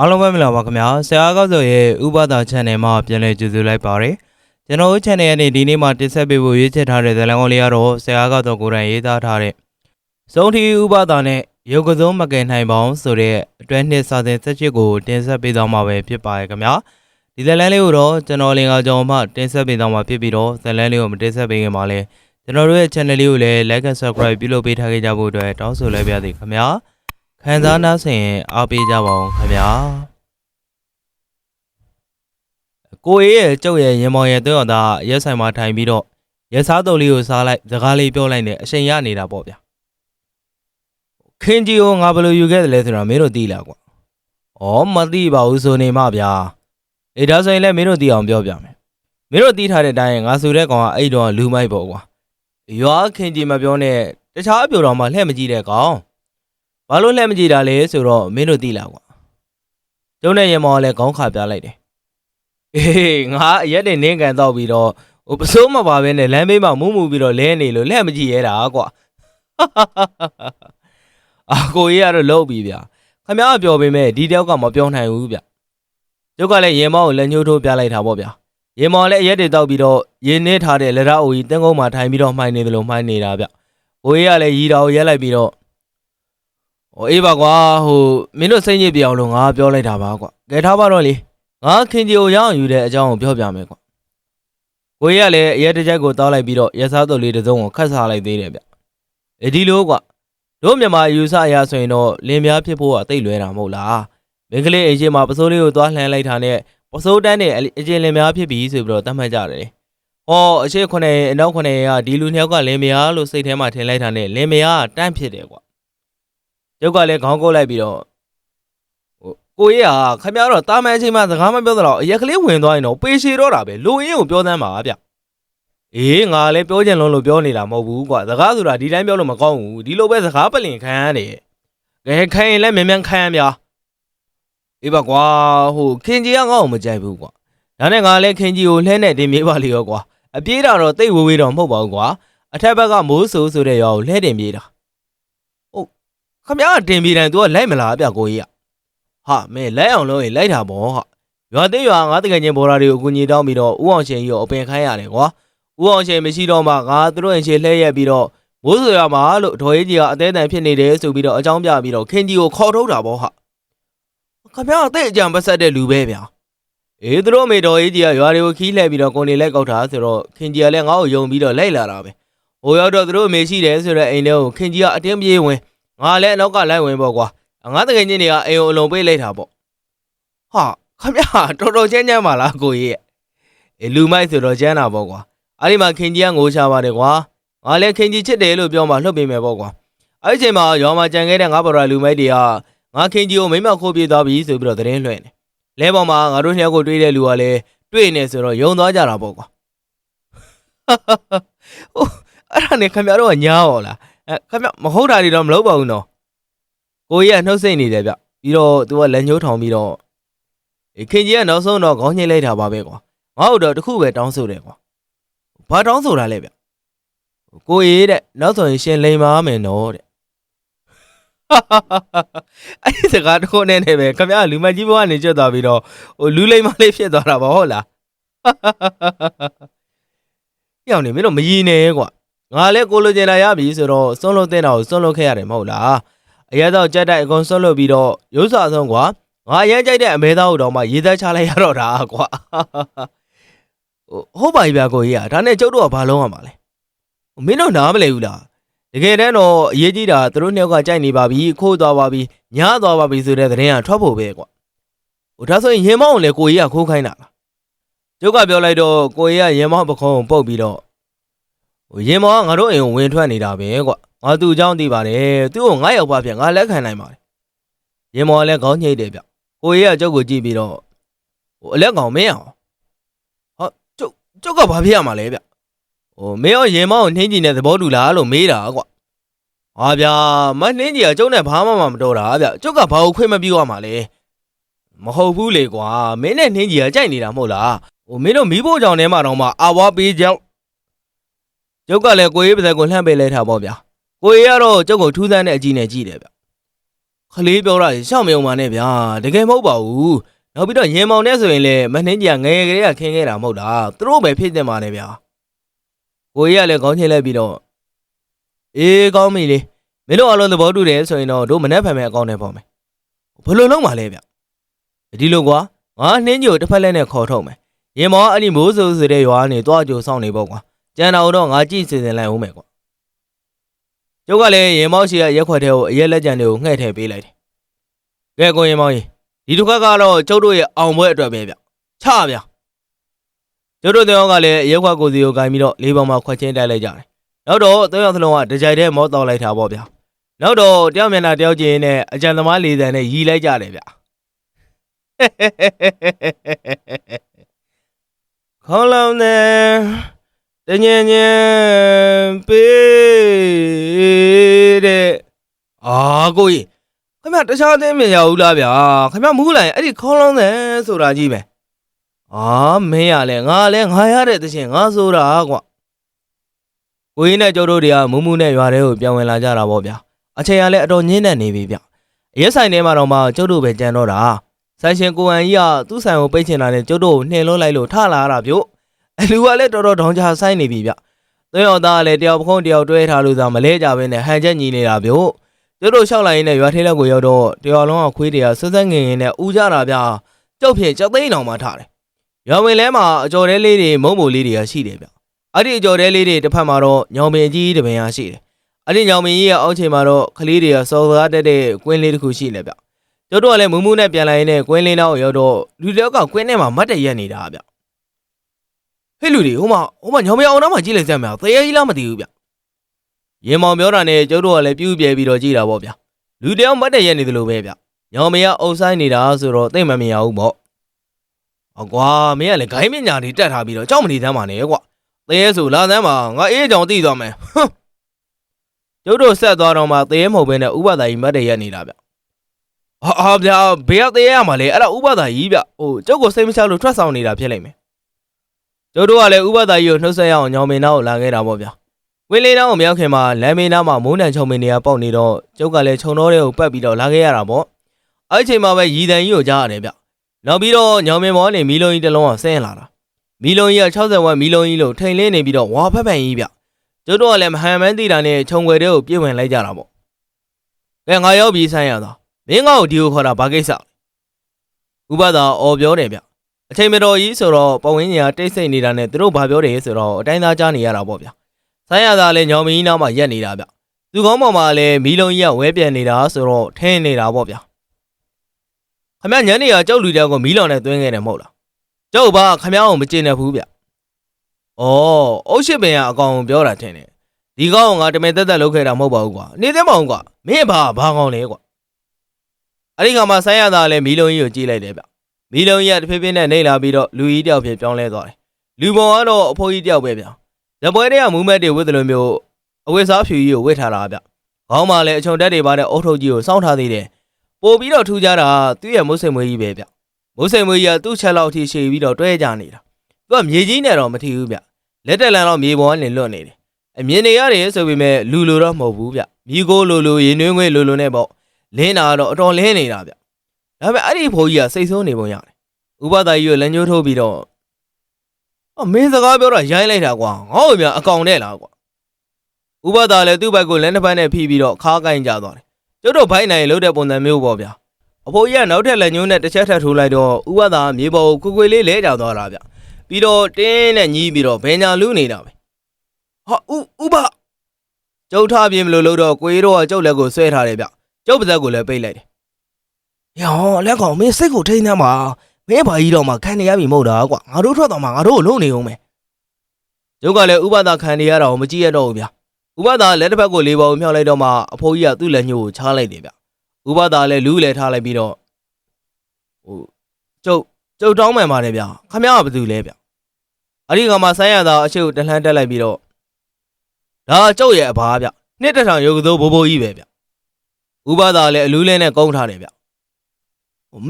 အားလုံးပဲမင်္ဂလာပါခင်ဗျာဆရာကောက်ဆိုရဲ့ဥပဒါ channel မှာပြန်လည်ကြိုဆိုလိုက်ပါရစေကျွန်တော်တို့ channel ကနေဒီနေ့မှတင်ဆက်ပေးဖို့ရွေးချယ်ထားတဲ့ဇာတ်လမ်းကောင်းလေးကတော့ဆရာကောက်တော့ကိုယ်တိုင်ရေးသားထားတဲ့စုံထီဥပဒါနဲ့ရုပ်ကစုံမကင်နိုင်ပေါင်းဆိုတဲ့အတွဲနှစ်စာသင်ဆက်ချစ်ကိုတင်ဆက်ပေးသွားမှာပဲဖြစ်ပါရဲ့ခင်ဗျာဒီဇာတ်လမ်းလေးကိုတော့ကျွန်တော်လင်ကကြောင်မှတင်ဆက်ပေးသွားမှာဖြစ်ပြီးတော့ဇာတ်လမ်းလေးကိုမတင်ဆက်ပေးခင်မှာလဲကျွန်တော်တို့ရဲ့ channel လေးကိုလည်း like and subscribe ပြုလုပ်ပေးထားခဲ့ကြဖို့အတွက်တောင်းဆိုလိုက်ပါရစေခင်ဗျာ ခံစားနာဆင်အားပေးကြပါအောင်ခင်ဗျာကိုအေးရဲ့ကျုပ်ရဲ့ရင်မောင်ရဲ့တွန်းတော်သားရက်ဆိုင်မှာထိုင်ပြီးတော့ရက်စားတုပ်လေးကိုစားလိုက်စကားလေးပြောလိုက်နေအချိန်ရနေတာပေါ့ဗျာခင်းကြီးကိုငါဘယ်လိုယူခဲ့တယ်လဲဆိုတာမင်းတို့သိလားကွာဩမသိပါဘူးဆိုနေမှဗျာအေးဒါဆိုရင်လည်းမင်းတို့သိအောင်ပြောပြမယ်မင်းတို့သိထားတဲ့အတိုင်းငါဆိုတဲ့ကောင်ကအဲ့တော့လူမိုက်ပေါ့ကွာရွာခင်းကြီးမပြောနဲ့တခြားအပြိုတော်မှလှည့်မကြည့်တဲ့ကောင် ဘာလို့လှည့်မကြည့်တာလဲဆိုတော့မင်းတို့သိလားကွာကျုံးတဲ့ရင်မောင်ကလည်းခေါင်းခါပြလိုက်တယ်အေးငါအရက်တွေနင်းကန်တော့ပြီးတော့ဟိုပစိုးမပါဘဲနဲ့လမ်းဘေးမှာမူးမူပြီးတော့လဲနေလို့လက်မကြည့်ရတာကွာအာကိုကြီးကတော့လှုပ်ပြီဗျာခမ ्या ပြောပေမဲ့ဒီတယောက်ကမပြောနိုင်ဘူးဗျကျုပ်ကလည်းရင်မောင်းကိုလက်ညှိုးထိုးပြလိုက်တာပေါ့ဗျာရင်မောင်းလည်းအရက်တွေတောက်ပြီးတော့ရင်နှင်းထားတဲ့လက်ရအိုကြီးတင်းကုန်းမှာထိုင်ပြီးတော့မှိုင်းနေတယ်လို့မှိုင်းနေတာဗျကိုကြီးကလည်းရီတာကိုရက်လိုက်ပြီးတော့ ဟိုအေးပါကွာဟိုမင်းတို့စိတ်ညစ်ပြအောင်လို့ငါပြောလိုက်တာပါကွာကဲထားပါတော့လေငါခင်ကြီးကိုရအောင်ယူတဲ့အကြောင်းကိုပြောပြမယ်ကွာကိုကြီးကလည်းအရက်တစ်ချက်ကိုတောက်လိုက်ပြီးတော့ရက်စားတော်လေးတစ်စုံကိုခတ်စားလိုက်သေးတယ်ဗျအဲဒီလိုကွာတို့မြန်မာယူဆအရာဆိုရင်တော့လင်းများဖြစ်ဖို့ကတိတ်လွဲတာမဟုတ်လားမင်းကလေးအချင်းမှာပစိုးလေးကိုသွားလှန်လိုက်တာနဲ့ပစိုးတန်းနဲ့အချင်းလင်းများဖြစ်ပြီဆိုပြီးတော့တတ်မှတ်ကြတယ်ဟောအချင်းခုနှစ်အနောက်ခုနှစ်ကဒီလူနှစ်ယောက်ကလင်းများလို့စိတ်ထဲမှာထင်လိုက်တာနဲ့လင်းများကတန်းဖြစ်တယ်ကွာ ကျုပ်ကလည်းခေါင်းကုတ်လိုက်ပြီးတော့ကိုကြီးကခမရတော့တာမန်အချိန်မှစကားမပြောတော့အရက်ကလေးဝင်သွားရင်တော့ပေရှည်တော့တာပဲလူရင်းကိုပြောသမ်းပါဗျအေးငါလည်းပြောချင်လုံးလို့ပြောနေတာမဟုတ်ဘူးကွာစကားဆိုတာဒီတိုင်းပြောလို့မကောင်းဘူးဒီလိုပဲစကားပလင်ခံရတယ်ကဲခိုင်ရင်လည်းမြန်မြန်ခံရမြာအေးပါကွာဟိုခင်ကြီးကငါ့ကိုမကြိုက်ဘူးကွာဒါနဲ့ငါလည်းခင်ကြီးကိုလှဲနဲ့တင်ပြေးပါလေရောကွာအပြေးတာတော့တိတ်ဝေးဝေးတော့မဟုတ်ပါဘူးကွာအထက်ဘက်ကမိုးဆူဆိုတဲ့ရောကိုလှဲတင်ပြေးတာဟုတ် ခမရကတင်ပြေးတိုင်း तू ကလိုက်မလားဗျကိုကြီးကဟာမင်းလိုက်အောင်လုပ်ရင်လိုက်တာပေါ့ဟာရွာသေးရွာငါတကယ်ချင်းဘော်ရာတွေကိုအကူညီတောင်းပြီးတော့ဥအောင်ရှင်ကြီးကိုအပင်ခိုင်းရတယ်ကွာဥအောင်ရှင်မရှိတော့မှငါသူတို့ရင်ရှင်လှည့်ရက်ပြီးတော့မိုးဆွေရမှာလို့ဒေါ်ရေးကြီးကအသေးအံဖြစ်နေတယ်ဆိုပြီးတော့အကြောင်းပြပြီးတော့ခင်ကြီးကိုခေါ်ထုတ်တာပေါ့ဟာခင်ဗျားအသေးအကြံပတ်ဆက်တဲ့လူပဲဗျာအေးသူတို့မေဒေါ်ရေးကြီးကရွာတွေကိုခီးလှည့်ပြီးတော့ကိုနေလိုက်ကောက်တာဆိုတော့ခင်ကြီးကလည်းငါ့ကိုယုံပြီးတော့လိုက်လာတာပဲဟိုရောက်တော့သူတို့အမေရှိတယ်ဆိုတော့အိမ်ထဲကိုခင်ကြီးကအတင်းပြေးဝင် ငါလည်းအနောက်ကလိုက်ဝင်ပေါ့ကွာငါတကယ်ချင်းတွေကအိမ်ကိုအလုံးပေးလိုက်တာပေါ့ဟာခမရတော်တော်ချမ်းချမ်းပါလားကိုကြီးရဲ့အေးလူမိုက်ဆိုတော့ချမ်းတာပေါ့ကွာအဲ့ဒီမှာခင်ကြီးကငိုချပါတယ်ကွာငါလည်းခင်ကြီးချစ်တယ်လို့ပြောမှလှုပ်ပေးမယ်ပေါ့ကွာအဲ့ဒီချိန်မှာရောင်မကြံခဲ့တဲ့ငါဘော်ရာလူမိုက်တွေကငါခင်ကြီးကိုမိမခိုးပြေးသွားပြီဆိုပြီးတော့သတင်းလွှင့်တယ်လဲပေါ်မှာငါတို့နှစ်ယောက်ကိုတွေ့တဲ့လူကလည်းတွေ့နေဆိုတော့ယုံသွားကြတာပေါ့ကွာဟိုအဲ့ဒါနဲ့ခမရတော့ညားပါလား အဲခမမဟုတ်တာတွေတော့မလုပ်ပါဘူးနော်ကိုကြီးကနှုတ်ဆက်နေတယ်ဗျပြီးတော့သူကလက်ညှိုးထောင်ပြီးတော့အေးခင်ကြီးကနောက်ဆုံးတော့ခေါင်းညှိလိုက်တာပါပဲကွာငါ့တို့တော့တခုပဲတောင်းဆိုတယ်ကွာဘာတောင်းဆိုတာလဲဗျကိုကြီးတဲ့နောက်ဆိုရင်ရှင်လိန်ပါမယ်နော်တဲ့အဲ့ဒီစကားတစ်ခုနဲ့နဲ့ပဲခမရလူမကြီးဘဝကနေကျွတ်သွားပြီးတော့ဟိုလူလိန်မလေးဖြစ်သွားတာပါဟုတ်လားညောင်နေမင်းတို့မရည်နဲ့ကွာ ငါလည်းကိုလိုချင်တာရပြီဆိုတော့စွန့်လို့တဲ့တာကိုစွန့်လို့ခဲ့ရတယ်မဟုတ်လားအရက်တော့ကြက်တိုက်အကုန်ဆွတ်လို့ပြီးတော့ရုပ်စွာဆုံးကွာငါအရင်ကြိုက်တဲ့အမဲသားကိုတော့မှရေးသားချလိုက်ရတော့တာကွာဟိုဟုတ်ပါပြီဗျာကိုကြီးอ่ะဒါနဲ့ကျုပ်တို့ကဘာလုံးရမှာလဲမင်းတို့နားမလဲဘူးလားတကယ်တမ်းတော့အရေးကြီးတာသူတို့နှစ်ယောက်ကကြိုက်နေပါပြီခိုးသွားပါပြီညားသွားပါပြီဆိုတဲ့သတင်းကထွက်ဖို့ပဲကွာဟိုဒါဆိုရင်ရင်မောင်းကိုလည်းကိုကြီးကခိုးခိုင်းတာလားကျုပ်ကပြောလိုက်တော့ကိုကြီးကရင်မောင်းပခုံးကိုပုတ်ပြီးတော့ဟို ရင်မောင်းကငါတို့အိမ်ကိုဝင်ထွက်နေတာပဲကွာငါသူ့အကြောင်းသိပါတယ်သူ့ကိုငါရောက်ပါပြန်ငါလက်ခံနိုင်ပါတယ်ရင်မော်လည်းခေါင်းညိတ်တယ်ဗျကိုကြီးကကျုပ်ကိုကြည့်ပြီးတော့ဟိုအလက်ကောင်မင်းအောင်ဟာကျုပ်ကျုပ်ကဘာဖြစ်ရမှာလဲဗျဟိုမင်းရောရင်မောင်ကိုနှင်းကြည့်တဲ့သဘောတူလားလို့မေးတာကွဟာဗျာမနှင်းကြီးကကျုပ်နဲ့ဘာမှမတော်တာဗျကျုပ်ကဘာကိုခွင့်မပြုရမှာလဲမဟုတ်ဘူးလေကွာမင်းနဲ့နှင်းကြီးကကြိုက်နေတာမဟုတ်လားဟိုမင်းတို့မီးဖို့ကြောင်ထဲမှာတော့မှအာဝါပေးကြောက် ကျုပ်ကလည်းကိုကြီးပါးစပ်ကိုလှမ်းပေးလိုက်တာပေါ့ဗျာကိုရီကတော့ကျုပ်ကိုထူးဆန်းတဲ့အကြည့်နဲ့ကြည့်တယ်ဗျခလေးပြောတာရှောက်မယုံပါနဲ့ဗျာတကယ်မဟုတ်ပါဘူးနောက်ပြီးတော့ရင်မောင်နဲ့ဆိုရင်လေမနှင်းကြီးကငယ်ငယ်ကလေးကခင်းခဲ့တာမဟုတ်တာသူတို့ပဲဖြစ်တင်ပါနဲ့ဗျာကိုကြီးကလည်းခေါင်းချင်းလိုက်ပြီးတော့အေးကောင်းပြီလေမင်းတို့အလုံးသဘောတူတယ်ဆိုရင်တော့တို့မနှက်ဖန်မဲ့အကောင့်နဲ့ပေါ့မယ်ဘယ်လိုလုပ်မှာလဲဗျဒီလိုကွာငါနှင်းကြီးကိုတစ်ဖက်လက်နဲ့ခေါ်ထုတ်မယ်ရင်မောင်ကအဲ့ဒီမိုးဆူဆိုတဲ့ရွာကနေတွားကြိုဆောင်နေပေါ့ကွာ ကျန်တာတော့ငါကြည့်စီစဉ်လိုက်အောင်မယ်ကွာကျုပ်ကလည်းရင်မောက်ရှိရရက်ခွက်ထဲကိုအရက်လက်ကြံတွေကိုငှဲ့ထည့်ပေးလိုက်တယ်။ကဲကိုရင်မောက်ကြီးဒီတစ်ခါကတော့ကျုပ်တို့ရဲ့အောင်ပွဲအတွက်ပဲဗျ။ချဗျ။ကျုပ်တို့တယောက်ကလည်းအရက်ခွက်ကိုစီကိုဂိုင်းပြီးတော့လေးပေါင်မှာခွက်ချင်းတိုက်လိုက်ကြတယ်။နောက်တော့တယောက်သလုံးကတကြိုက်တည်းမောတောက်လိုက်တာပေါ့ဗျ။နောက်တော့တယောက်မျက်နှာတယောက်ချင်းနဲ့အကြံသမားလေးတန်နဲ့ရီလိုက်ကြတယ်ဗျ။ခေါင်းလောင်းနေ တညင်ညင်ပေးတဲ့အာကိုကြီးခင်ဗျတခြားသိမရဘူးလားဗျာခင်ဗျမူးလိုက်ရင်အဲ့ဒီခေါင်းလောင်းတယ်ဆိုတာကြီးပဲအာမင်းရလဲငါလဲငါရတဲ့တခြင်းငါဆိုတာကွာကိုကြီးနဲ့ကျုပ်တို့တွေကမူးမူးနဲ့ရွာထဲကိုပြောင်းဝင်လာကြတာပေါ့ဗျာအချိန်ကလည်းအတော်ညင်းနေနေပြီဗျအရက်ဆိုင်ထဲမှာတော့မှကျုပ်တို့ပဲကြံတော့တာဆိုင်ရှင်ကိုဟန်ကြီးကသူ့ဆိုင်ကိုပိတ်ချင်တာနဲ့ကျုပ်တို့ကိုနှင်လို့လိုက်လို့ထလာတာဗျို့ အလူကလည်းတော်တော်ဒေါင်းချဆိုင်နေပြီဗျ။သွေးအောင်သားကလည်းတယောက်ပခုံးတယောက်တွဲထားလို့သာမလဲကြဘဲနဲ့ဟန်ချက်ညီနေတာဗျို့။ကျတို့လျှောက်လိုက်ရင်းနဲ့ရွာထဲလက်ကိုရောက်တော့တယောက်လုံးကခွေးတွေကဆွဆက်ငင်ငင်နဲ့ဦးကြတာဗျာ။ကြောက်ဖြင့်ကြောက်သိန်းအောင်မှထားတယ်။ရွာဝင်လဲမှာအကျော်တဲလေးတွေမုံမိုလေးတွေကရှိတယ်ဗျ။အဲ့ဒီအကျော်တဲလေးတွေတစ်ဖက်မှာတော့ညောင်ပင်ကြီးတစ်ပင်ဟာရှိတယ်။အဲ့ဒီညောင်ပင်ကြီးရဲ့အောက်ခြေမှာတော့ကလေးတွေကစော်ကားတက်တဲ့ကွင်းလေးတစ်ခုရှိနေဗျ။ကျတို့ကလည်းမူးမူးနဲ့ပြန်လာရင်းနဲ့ကွင်းလေးနောက်ကိုရောက်တော့လူတယောက်ကကွင်းထဲမှာမတ်တရက်နေတာဗျ။ ဟဲ့လူတွေဟိုမှာဟိုမှာညောင်မအောင်တော့မှကြည့်လိုက်စမ်းမလားသေရကြီးလားမသိဘူးဗျရင်မောင်ပြောတာနဲ့ကျုပ်တို့ကလည်းပြူးပြဲပြီးတော့ကြည့်တာပေါ့ဗျလူတယောက်မတ်တက်ရက်နေသလိုပဲဗျညောင်မရအုပ်ဆိုင်နေတာဆိုတော့သိမ့်မမြင်ရဘူးပေါ့ဟောကွာမင်းကလည်းဂိုင်းမညာတွေတက်ထားပြီးတော့ကြောက်မနေသမ်းပါနဲ့ကွာသေရဆိုလာသမ်းပါငါအေးအကြောင်သိသွားမယ်ဟမ်ကျုပ်တို့ဆက်သွားတော့မှသေရမဟုတ်ဘဲနဲ့ဥပဒါကြီးမတ်တက်ရက်နေတာဗျဟာဟာဗျာဘေးကသေရရမှာလေအဲ့ဒါဥပဒါကြီးဗျဟိုကျုပ်ကိုစိတ်မချလို့ထွက်ဆောင်နေတာဖြစ်လိမ့်မယ် ကျုပ်တို့ကလည်းဥပဒါကြီးကိုနှုတ်ဆက်ရအောင်ညောင်မင်းသားကိုလာခဲ့တာပေါ့ဗျာ။ဝင်းလေးသားကိုမရောက်ခင်မှာလမ်းမင်းသားမှာမိုးနံချုံမင်းနေရပေါက်နေတော့ကျုပ်ကလည်းခြုံတော့တဲ့ကိုပတ်ပြီးတော့လာခဲ့ရတာပေါ့။အဲ့ဒီချိန်မှာပဲရီတန်ကြီးကိုကြားရတယ်ဗျ။နောက်ပြီးတော့ညောင်မင်းမောကနေမီလုံးကြီးတစ်လုံးကဆင်းလာတာ။မီလုံးကြီးက60ဝက်မီလုံးကြီးလို့ထိန်လင်းနေပြီးတော့ဝါဖက်ဖက်ကြီးဗျ။ကျုပ်တို့ကလည်းမဟန်မန်းတီတာနဲ့ခြုံွယ်တဲ့ကိုပြည့်ဝင်လိုက်ကြတာပေါ့။ကဲငါရောက်ပြီးဆိုင်ရတာ။မင်းငါ့ကိုဒီကိုခေါ်တာဘာကိစ္စလဲ။ဥပဒါအော်ပြောတယ်ဗျ။ အချိန်မတော်ကြီးဆိုတော့ပဝင်းကြီးကတိတ်ဆိတ်နေတာနဲ့သူတို့ဘာပြောတယ်ဆိုတော့အတိုင်းသားကြားနေရတာပေါ့ဗျာ။ဆိုင်းရသားလည်းညောင်မင်းကြီးနားမှာရက်နေတာဗျ။သူကောင်းပေါ်မှာလည်းမီလုံးကြီးကဝဲပြန်နေတာဆိုတော့ထင်းနေတာပေါ့ဗျာ။ခမညနေကကြောက်လူတယောက်ကိုမီလောင်နဲ့သွင်းခဲ့တယ်မဟုတ်လား။ကြောက်ပါခမအောင်မကျင်နေဘူးဗျ။အော်အုတ်ရှိပင်ကအကောင်ပြောတာထင်တယ်။ဒီကောင်ကငါတမင်တက်တက်လုပ်ခဲ့တာမဟုတ်ပါဘူးကွာ။နေသမောင်ကွာမင်းဘာဘာကောင်လဲကွာ။အဲ့ဒီခါမှာဆိုင်းရသားလည်းမီလုံးကြီးကိုကြည့်လိုက်တယ်ဗျ။ မီလုံးကြီးကတဖြည်းဖြည်းနဲ့နှိမ့်လာပြီးတော့လူကြီးတယောက်ဖြစ်ပြောင်းလဲသွားတယ်။လူပေါ်ကတော့အဖိုးကြီးတယောက်ပဲဗျာ။ဇပွဲတွေကမူးမက်တွေဝတ်တယ်လို့မျိုးအဝတ်စားဖြူကြီးကိုဝတ်ထားတာဗျ။ခေါင်းမှာလည်းအချုံတက်တွေပါတဲ့အုတ်ထုပ်ကြီးကိုစောင့်ထားသေးတယ်။ပို့ပြီးတော့ထူကြတာသူ့ရဲ့မုတ်စိမ်မွေးကြီးပဲဗျ။မုတ်စိမ်မွေးကြီးကသူ့ချက်လောက်ထိရှည်ပြီးတော့တွဲကြနေတာ။သူကမြေကြီးနဲ့တော့မထီဘူးဗျ။လက်တက်လန်တော့မြေပေါ်ကနေလွတ်နေတယ်။အမြင်နေရတယ်ဆိုပေမဲ့လူလိုတော့မဟုတ်ဘူးဗျ။မိကိုလိုလိုရင်နှွေးငွေလိုလိုနဲ့ပေါ့။လင်းတာကတော့အတော်လင်းနေတာဗျ။ ဒါပေမဲ့အဲ့ဒီဖိုးကြီးကစိတ်ဆိုးနေပုံရတယ်ဥပဒါကြီးကိုလက်ညှိုးထိုးပြီးတော့အမင်းစကားပြောတာရိုင်းလိုက်တာကွာငါ့ကိုမြန်အကောင်နဲ့လားကွာဥပဒါလည်းသူ့ဘက်ကိုလက်နှစ်ဖက်နဲ့ဖိပြီးတော့ခါးကိုင်းကြသွားတယ်ကျုပ်တို့ဘိုင်းနိုင်လှုပ်တဲ့ပုံစံမျိုးပေါ့ဗျာအဖိုးကြီးကနောက်ထပ်လက်ညှိုးနဲ့တစ်ချက်ထပ်ထိုးလိုက်တော့ဥပဒါကမြေပေါ်ကိုကွယ်ကွယ်လေးလဲကျသွားတာဗျပြီးတော့တင်းနဲ့ညီးပြီးတော့ဘယ်ညာလူးနေတာပဲဟာဥဥပကျုပ်ထားပြင်းမလို့လို့တော့ကိုကြီးတော့ကကျုပ်လက်ကိုဆွဲထားတယ်ဗျကျုပ်ပါဇက်ကိုလည်းပိတ်လိုက်တယ် ဟောလက်ကောင်မင်းစိတ်ကိုထိန်းသမ်းပါမင်းဘာကြီးတော့မှခံနေရပြီမဟုတ်တာကွာငါတို့ထွက်သွားမှငါတို့ကိုလုံနေအောင်မယ်ကျုပ်ကလည်းဥပဒါခံနေရတာကိုမကြည့်ရတော့ဘူးဗျာဥပဒါလက်တစ်ဖက်ကိုလေးပေါ်ကိုမြှောက်လိုက်တော့မှအဖိုးကြီးကသူ့လက်ညှိုးကိုချားလိုက်တယ်ဗျဥပဒါလည်းလူးလည်းထားလိုက်ပြီးတော့ဟိုကျုပ်ကျုပ်တောင်းမှန်ပါတယ်ဗျာခမရကဘာတူလဲဗျအဲ့ဒီကမှဆိုင်းရတာအရှိကိုတလှမ်းတက်လိုက်ပြီးတော့ဒါကျုပ်ရဲ့အဘာဗျနှစ်တစ်ထောင်ရုပ်ကစိုးဘိုးဘိုးကြီးပဲဗျဥပဒါလည်းအလူးလဲနဲ့ကုန်းထားတယ်ဗျဟို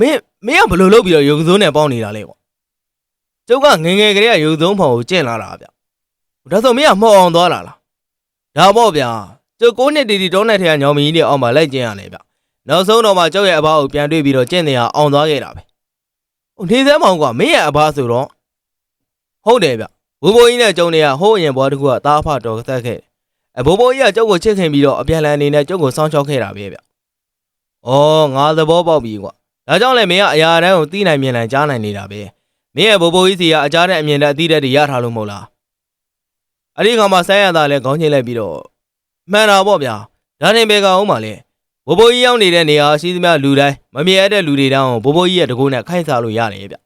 မင်းမင်းကဘယ်လိုလုပ်ပြီးတော့ရုပ်စိုးနဲ့ပေါင်းနေတာလဲကွာကျုပ်ကငယ်ငယ်ကလေးကရုပ်စိုးဖော်ကိုကျင့်လာတာဗျဒါဆိုမင်းကမှောက်အောင်သွားလာလားဒါပေါ့ဗျာကျုပ်ကိုးနှစ်တီတီတောင်းတဲ့ထဲကညောင်မင်းကြီးတွေအောက်မှာလိုက်ကျင့်ရတယ်ဗျနောက်ဆုံးတော့မှကျုပ်ရဲ့အဘကိုပြန်တွေ့ပြီးတော့ကျင့်နေရအောင်သွားခဲ့တာပဲဟိုနေစမ်းမောင်ကမင်းရဲ့အဘဆိုတော့ဟုတ်တယ်ဗျဘိုးဘိုးကြီးနဲ့ကျုံနေရဟိုးအရင်ဘွားတစ်ခုကတားဖတော်သက်ခဲ့တယ်အဘိုးဘိုးကြီးကကျုပ်ကိုချစ်ခင်ပြီးတော့အပြန်လန်အနေနဲ့ကျုပ်ကိုစောင့်ရှောက်ခဲ့တာပဲဗျဩငါသဘောပေါက်ပြီကွာ ဒါကြောင့်လည်းမင်းကအရာတန်းကိုသိနိုင်မြင်နိုင်ကြားနိုင်နေတာပဲမင်းရဲ့ဘိုးဘိုးကြီးစီကအကြားတဲ့အမြင်နဲ့အသိတဲ့တွေရထားလို့မဟုတ်လားအဲ့ဒီခါမှာဆိုင်းရတာလည်းခေါင်းချင်းလိုက်ပြီးတော့မှန်တာပေါ့ဗျာဒါနဲ့ဘယ်ကောင်မှလဲဘိုးဘိုးကြီးရောက်နေတဲ့နေရာရှိသမျှလူတိုင်းမမြဲတဲ့လူတွေတောင်ဘိုးဘိုးကြီးရဲ့တကူနဲ့ခိုင်းစားလို့ရတယ်ဗျ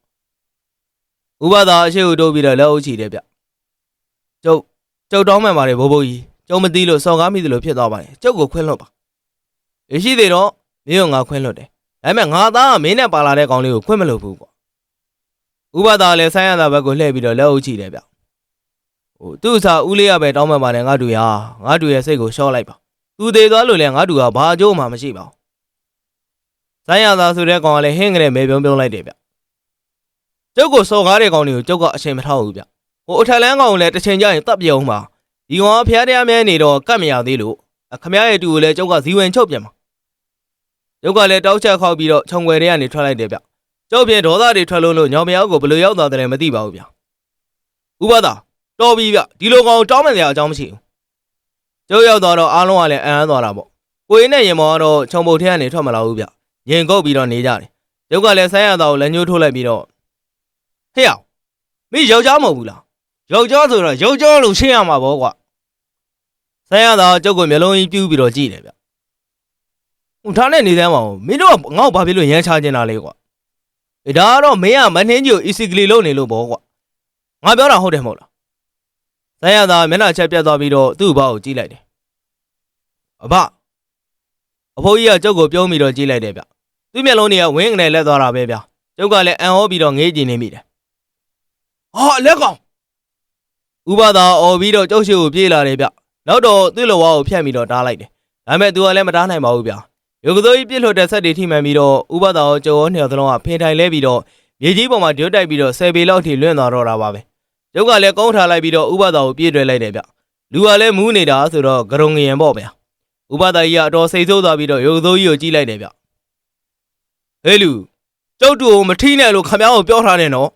ဥပဒါအရှိကိုတိုးပြီးတော့လက်အုပ်ချီတယ်ဗျကျုပ်ကျုပ်တောင်းမှန်ပါတယ်ဘိုးဘိုးကြီးကျုံမသိလို့စော်ကားမိသလိုဖြစ်သွားပါတယ်ကျုပ်ကိုခွင့်လွှတ်ပါရရှိသေးတော့မင်းကငါခွင့်လွှတ်တယ် ဒါပေမဲ့ငါသားကမင်းနဲ့ပါလာတဲ့ကောင်လေးကိုခွင့်မလုပ်ဘူးကွာဥပဒါလည်းဆိုင်းရတာဘက်ကိုလှည့်ပြီးတော့လက်အုပ်ချီတယ်ဗျဟိုသူ့အစားဦးလေးရပဲတောင်းမှန်ပါတယ်ငါတူရငါတူရဲ့စိတ်ကိုရှော့လိုက်ပါသူသေးသွားလို့လဲငါတူကဘာအကျိုးမှမရှိပါဘူး။ဆိုင်းရသာဆိုတဲ့ကောင်ကလည်းဟင်းကလေးမဲပြုံးပြုံးလိုက်တယ်ဗျ။ကျုပ်ကိုစော်ကားတဲ့ကောင်တွေကိုကျုပ်ကအချိန်မထောက်ဘူးဗျ။ဟိုအထက်လန်းကောင်ကိုလည်းတစ်ချိန်ကျရင်တပ်ပြုံးပါ။ဒီကောင်ကဖျားတရားမဲနေတော့ကတ်မရသေးလို့အခမရရဲ့တူကိုလည်းကျုပ်ကဇီဝင်ချုပ်ပြန်ပါ။ ကျုပ်ကလည်းတောက်ချက်ခောက်ပြီးတော့ခြုံွယ်တွေကနေထွက်လိုက်တယ်ဗျ။ကျုပ်ပြင်ဒေါသတွေထွက်လို့လို့ညောင်မယောက်ကိုဘယ်လိုရောက်သွားတယ်မသိပါဘူးဗျ။ဥပဒါတော်ပြီဗျ။ဒီလိုကောင်ကိုတောင်းမှန်စရာအကြောင်းမရှိဘူး။ကျုပ်ရောက်သွားတော့အားလုံးကလည်းအံ့အားသွားတာပေါ့ကိုရင်းနဲ့ရင်မောကတော့ခြုံပုတ်ထဲကနေထွက်မလာဘူးဗျရင်ကုတ်ပြီးတော့နေကြတယ်ကျုပ်ကလည်းဆိုင်းရတာကိုလက်ညှိုးထိုးလိုက်ပြီးတော့ဟေ့အောင်မင်းယောက်ျားမဟုတ်ဘူးလားယောက်ျားဆိုတော့ယောက်ျားလို့ရှင်းရမှာပေါ့ကွာဆိုင်းရတာကကျုပ်ကိုမျက်လုံးကြီးပြူးပြီးတော့ကြည့်တယ်ဗျဟို ထားနဲ့နေသမ်းပါဦးမင်းတို့ကငါ့ကိုဘာဖြစ်လို့ရမ်းချခြင်းတာလဲကွာအေးဒါကတော့မင်းကမနှင်းကြီးကိုအီစီကလီလုပ်နေလို့ပေါ့ကွာငါပြောတာဟုတ်တယ်မဟုတ်လား။ဆိုင်ရသာမျက်နှာချက်ပြတ်သွားပြီးတော့သူ့ဘာကိုကြည့်လိုက်တယ်။အဘအဖိုးကြီးကကျုပ်ကိုပြုံးပြီးတော့ကြည့်လိုက်တယ်ဗျ။သူ့မျက်လုံးတွေကဝင်းကနေလက်သွားတာပဲဗျ။ကျုပ်ကလည်းအံ့ဩပြီးတော့ငေးကြည့်နေမိတယ်။ဟာလက်ကောင်ဥပဒါအော်ပြီးတော့ကျုပ်ရှိကိုပြေးလာတယ်ဗျ။နောက်တော့သူ့လိုဝါကိုဖြတ်ပြီးတော့တားလိုက်တယ်။ဒါပေမဲ့သူကလည်းမတားနိုင်ပါဘူးဗျ။ ရုပ်ကစိုးကြီးပြစ်လွတ်တဲ့ဆက်တွေထိမှန်ပြီးတော့ဥပဒါကိုကျုပ်ရောနှစ်ယောက်သလုံးကဖင်ထိုင်လဲပြီးတော့မြေကြီးပေါ်မှာဒွတ်တိုက်ပြီးတော့ဆယ်ပေလောက်ထိလွင့်သွားတော့တာပါပဲ။ရုပ်ကလည်းကုန်းထားလိုက်ပြီးတော့ဥပဒါကိုပြေးတွဲလိုက်တယ်ဗျလူကလည်းမူးနေတာဆိုတော့ဂရုံငရင်ပေါ့ဗျဥပဒါကြီးကအတော်စိတ်ဆိုးသွားပြီးတော့ရုပ်သိုးကြီးကိုကြည့်လိုက်တယ်ဗျဟဲ့လူကျုပ်တူကိုမထီးနဲ့လို့ခမ ्या ကိုပြောထားတယ်နော်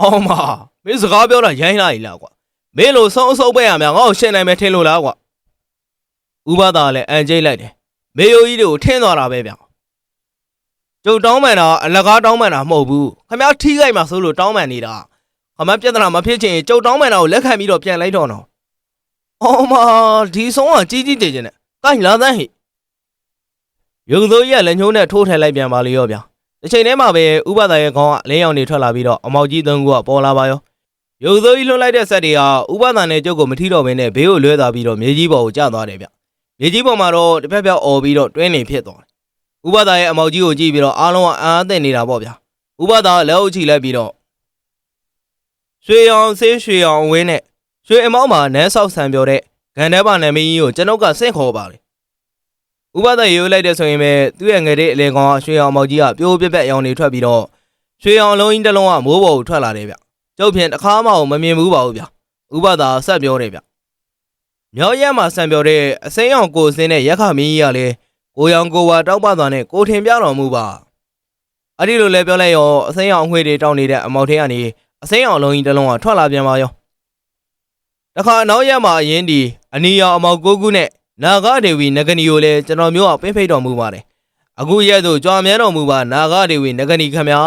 အော်မမင်းစကားပြောတာရိုင်းလိုက်လားကွာမင်းလိုဆုံးအဆုပ်ပဲရများငါ့ကိုရှင်းနိုင်မယ်ထင်လို့လားကွာဥပဒါလည်းအန်ကျိတ်လိုက်တယ် မေယိုကြီးတွေကိုထင်းသွားတာပဲဗျကျုပ်တောင်းမှန်တာအလကားတောင်းမှန်တာမဟုတ်ဘူးခမ ्या ထီးလိုက်မှဆိုလို့တောင်းမှန်နေတာခမပြဿနာမဖြစ်ချင်ရင်ကြုတ်တောင်းမှန်တာကိုလက်ခံပြီးတော့ပြန်လိုက်တော့နော်။အော်မဒီဆုံးကကြီးကြီးကျယ်ကျယ်နဲ့ကိုင်းလာသန်းဟိရုပ်စိုးကြီးကလက်ညှိုးနဲ့ထိုးထည့်လိုက်ပြန်ပါလေရောဗျာ။တစ်ချိန်တည်းမှာပဲဥပဒါရဲ့ခေါင်းကအလင်းရောင်တွေထွက်လာပြီးတော့အမောက်ကြီးသုံးခုကပေါ်လာပါရော။ရုပ်စိုးကြီးလွှတ်လိုက်တဲ့ဆက်တွေဟာဥပဒါနဲ့ကျုပ်ကိုမထီတော့ဘဲနဲ့ဘေးကိုလွဲသွားပြီးတော့မြေကြီးပေါ်ကိုကျသွားတယ်ဗျ။ မြေကြီးပေါ်မှာတော့တစ်ဖက်ဖက်អော်ပြီးတော့တွင်းနေဖြစ်သွားတယ်။ဥပဒါရဲ့အမောက်ကြီးကိုကြည့်ပြီးတော့အားလုံးကအံ့အားသင့်နေတာပေါ့ဗျာ။ဥပဒါကလက်အုပ်ချီလိုက်ပြီးတော့ရွှေရောင်ဆေးရွှေရောင်ဝင်းနဲ့ရွှေအမောင်းမှာနန်းဆောက်ဆံပြောတဲ့ဂန်တဲပါနာမည်ကြီးကိုကျွန်ုပ်ကစင့်ခေါ်ပါလေဥပဒေရိုးလိုက်တဲ့ဆိုရင်ပဲသူ့ရဲ့ငယ်တဲ့အလေကောင်ကရွှေရောင်မောက်ကြီးကပြိုးပြက်ပြက်ရောင်နေထွက်ပြီးတော့ရွှေရောင်လုံးကြီးတစ်လုံးကမိုးပေါ်ကိုထွက်လာတယ်ဗျကျုပ်ဖြင့်တစ်ခါမှမမြင်ဘူးပါဘူးဗျဥပဒါဆက်ပြောတယ်ဗျ မြောက်ရက်မှာဆံပြောတဲ့အစိမ်းရောင်ကိုစင်းတဲ့ရက်ခမင်းကြီးကလည်းကိုရောင်ကိုဝါတောက်ပသွားနဲ့ကိုထင်ပြတော်မူပါအဲ့ဒီလိုလဲပြောလိုက်ရောအစိမ်းရောင်အငွေတွေတောင်းနေတဲ့အမောက်ထဲကနေအစိမ်းအောင်လုံးကြီးတစ်လုံးကထွက်လာပြန်ပါရောတခါအနောက်ရက်မှာအရင်ဒီအနီရောင်အမောက်ကိုကူးနဲ့နာဂဒေဝီနဂနီကိုလည်းကျွန်တော်မျိုးကပင်းဖိတ်တော်မူပါတယ်အခုရက်သို့ကြွားမြဲတော်မူပါနာဂဒေဝီနဂနီခမညာ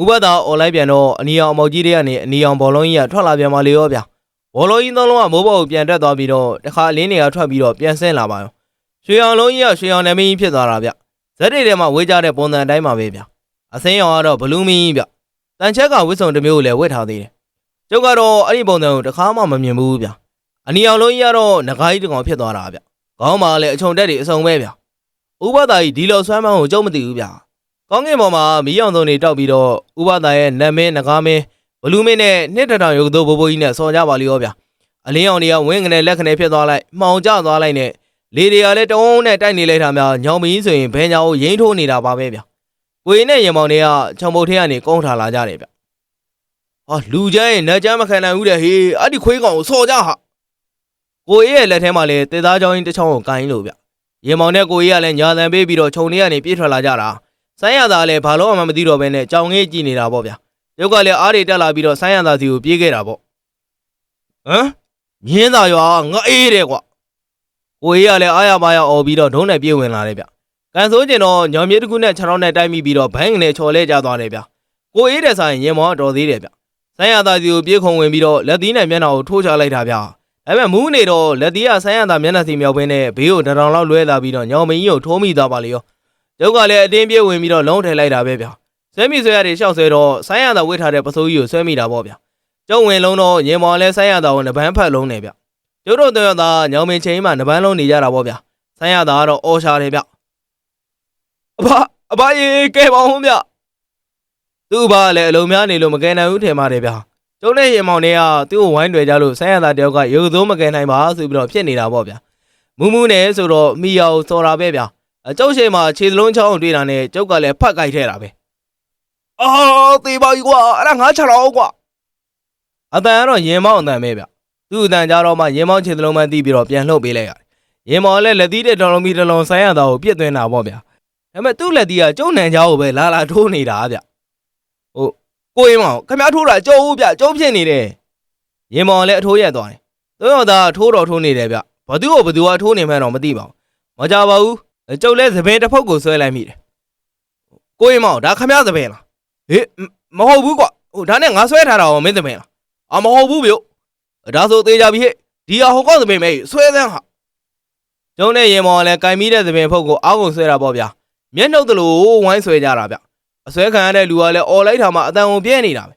ဥပဒါအွန်လိုင်းပြန်တော့အနီရောင်အမောက်ကြီးတွေကနေအနီရောင်ဘောလုံးကြီးကထွက်လာပြန်ပါလေရောဗျာ ဘောလုံးကြီးသုံးလုံးကမိုးပေါ်ကိုပြန်တက်သွားပြီးတော့တခါအလင်းတွေကထွက်ပြီးတော့ပြန်ဆင်းလာပါရောရွှေအောင်လုံးကြီးကရွှေအောင်နာမည်ကြီးဖြစ်သွားတာဗျဇက်တွေထဲမှာဝေးကြတဲ့ပုံစံအတိုင်းပါပဲဗျအစင်းရောင်ကတော့ဘလူးမင်းကြီးဗျတန်ချက်ကဝစ်စုံတစ်မျိုးကိုလည်းဝတ်ထားသေးတယ်။ကျုပ်ကတော့အဲ့ဒီပုံစံကိုတစ်ခါမှမမြင်ဘူးဗျ။အနီအောင်လုံးကြီးကတော့ငကားကြီးတစ်ကောင်ဖြစ်သွားတာဗျ။ခေါင်းမှာလည်းအချုံတက်တွေအစုံပဲဗျ။ဥပဒါကြီးဒီလိုဆွမ်းမန်းကိုကျုပ်မသိဘူးဗျ။ကောင်းကင်ပေါ်မှာမီးရောင်စုံတွေတောက်ပြီးတော့ဥပဒါရဲ့နတ်မင်းငကားမင်း ဘလူးမင်းနဲ့နှစ်တထောင်ရုပ်သိုးဘိုးဘိုးကြီးနဲ့ဆော်ကြပါလိရောဗျ။အလင်းအောင်တွေကဝင်းကနေလက်ခနဲ့ဖြစ်သွားလိုက်မှောင်ကျသွားလိုက်နဲ့လေတွေကလည်းတုံးနဲ့တိုက်နေလိုက်တာများညောင်မင်းဆိုရင်ဘဲညာကိုရိမ့်ထိုးနေတာပါပဲဗျ။ကိုရင်နဲ့ရင်မောင်တွေကခြုံပုတ်ထဲကနေကုန်းထားလာကြတယ်ဗျဟာလူချမ်းရင်နှက်ချမ်းမခံနိုင်ဘူးတဲ့ဟေးအဲ့ဒီခွေးကောင်ကိုဆော်ကြဟာကိုအေးရဲ့လက်ထဲမှာလည်းတေသားချောင်းကြီးတစ်ချောင်းကိုကင်လို့ဗျရေမောင်နဲ့ကိုကြီးကလည်းညာတန်ပေးပြီးတော့ခြုံလေးကနေပြေးထွက်လာကြတာဆိုင်းရသာလည်းဘာလို့မှမသိတော့ဘဲနဲ့ကြောင်ငေးကြည့်နေတာပေါ့ဗျာ ရုပ်ကလည်းအားတွေတက်လာပြီးတော့ဆိုင်းရသာစီကိုပြေးခဲ့တာပေါ့ဟမ်မြင်းသာရွာငါအေးတယ်ကွာကိုကြီးကလည်းအားရပါရအော်ပြီးတော့ဒုံးနဲ့ပြေးဝင်လာတယ်ဗျကန်ဆိုးကျင်တော့ညောင်မြေးတစ်ခုနဲ့ခြေထောက်နဲ့တိုက်မိပြီးတော့ဘိုင်းနဲ့ချော်လဲကျသွားတယ်ဗျကိုအေးတဲ့ဆိုင်ရင်မောင်ကတော်သေးတယ်ဗျဆိုင်းရသာစီကိုပြေးခုံဝင်ပြီးတော့လက်သီးနဲ့မျက်နှာကိုထိုးချလိုက်တာဗျဒါပေမဲ့မူးနေတော့လက်သီးကဆိုင်းရသာမျက်နှာစီမြောက်ဘင်းနဲ့ဘေးကိုတရောင်လောက်လွဲလာပြီးတော့ညောင်မင်းကြီးကိုထိုးမိသွားပါလေရောကျုပ်ကလည်းအတင်းပြေးဝင်ပြီးတော့လုံးထဲလိုက်တာပဲဗျ ဆွဲမိဆွဲရတွေရှောက်ဆွဲတော့ဆိုင်းရသာဝစ်ထားတဲ့ပစိုးကြီးကိုဆွဲမိတာပေါ့ဗျကျုံဝင်လုံးတော့ရင်မောင်လည်းဆိုင်းရသာကိုနှပန်းဖက်လုံးနေဗျကျုပ်တို့တော့သာညောင်မင်းချင်းမှနှပန်းလုံးနေကြတာပေါ့ဗျဆိုင်းရသာကတော့အော်ရှာတယ်ဗျအဘအဘရေကဲပါဦးဗျသူ့ဘာလည်းအလုံးများနေလို့မကယ်နိုင်ဘူးထင်ပါတယ်ဗျကျုံနဲ့ရင်မောင်တွေကသူ့ကိုဝိုင်းတွေကြလို့ဆိုင်းရသာတယောက်ကရုပ်သိုးမကယ်နိုင်ပါဆိုပြီးတော့ဖြစ်နေတာပေါ့ဗျမူးမူးနဲ့ဆိုတော့မိယာကိုစော်တာပဲဗျအကျုပ်ရှိမှခြေစလုံးချောင်းတွေ့တာနဲ့ကျုပ်ကလည်းဖတ်ကြိုက်ထဲတာပဲ အော်သေပါကြီးကွာအဲ့ဒါငါချလောက်ကွာအတန်ကတော့ရင်မောင်းအတန်ပဲဗျသူ့အတန်ကြတော့မှရင်မောင်းခြေသလုံးမှတီးပြီးတော့ပြန်လှုပ်ပေးလိုက်ရတယ်ရင်မောင်းလည်းလက်သီးတဲ့တော်လုံးမီတလုံးဆိုင်းရတာကိုပြစ်သွင်းတာပေါ့ဗျဒါပေမဲ့သူ့လက်သီးကကျုံနံကြားကိုပဲလာလာထိုးနေတာဗျဟိုကိုရင်မောင်းခမည်းထိုးတာကျုံဦးဗျကျုံဖြစ်နေတယ်ရင်မောင်းလည်းအထိုးရက်သွားတယ်သူရောသားထိုးတော်ထိုးနေတယ်ဗျဘသူ့ကိုဘသူကထိုးနေမှန်းတော့မသိပါဘူးမကြပါဘူးကျုပ်လည်းသပင်တစ်ဖုတ်ကိုဆွဲလိုက်မိတယ်ကိုရင်မောင်းဒါခမည်းသပင်လား ဟေးမဟုတ်ဘူးကွာဟိုဒါနဲ့ငါဆွဲထားတာရောမင်းသမင်လားအာမဟုတ်ဘူးဗျဒါဆိုသေးကြပြီဟဲ့ဒီဟာဟိုကောက်သမင်မဲဆွဲသန်းဟာကျုံးနဲ့ရင်မော်လည်းကင်ပြီးတဲ့သမင်ဖုတ်ကိုအောက်ကိုဆွဲတာပေါ့ဗျာမျက်နှုတ်တလို့ဝိုင်းဆွဲကြတာဗျအဆွဲခံရတဲ့လူကလည်းអော်လိုက်တာမှအတန်ကိုပြဲနေတာပဲ